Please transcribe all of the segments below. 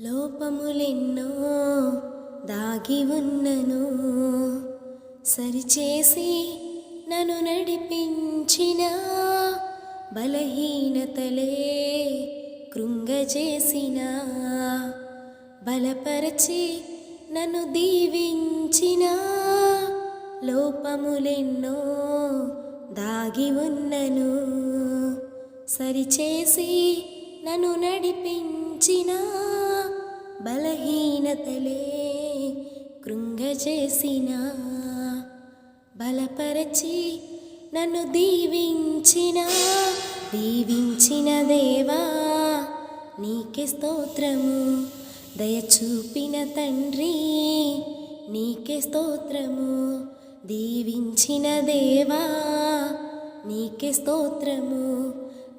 లోపములెన్నో దాగి ఉన్నను. సరిచేసి నన్ను నడిపించిన బలహీనతలే కృంగజేసిన. బలపరచి నన్ను దీవించిన లోపములెన్నో దాగి ఉన్నను. సరిచేసి నన్ను నడిపించిన బలహీనతలే కృంగజేసిన బలపరచి నన్ను దీవించిన దీవించిన దేవా నీకే స్తోత్రము. దయచూపిన తండ్రి నీకే స్తోత్రము. దీవించిన దేవా నీకే స్తోత్రము.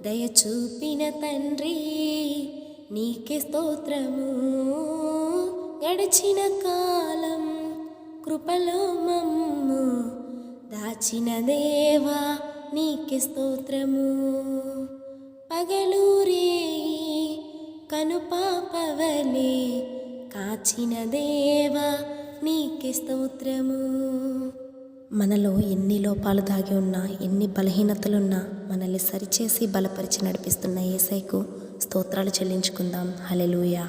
దయచూపిన తండ్రి నీకే స్తోత్రము. గడిచిన కాలం కృపలో మమ్ము. దాచిన దేవా నీకే స్తోత్రము. పగలూరే కనుపాపవలే కాచిన దేవా నీకే స్తోత్రము. మనలో ఎన్ని లోపాలు దాగి ఉన్నా ఎన్ని బలహీనతలున్నా మనల్ని సరిచేసి బలపరిచి నడిపిస్తున్న ఏసైకు స్తోత్రాలు చెల్లించుకుందాం. హలెలూయా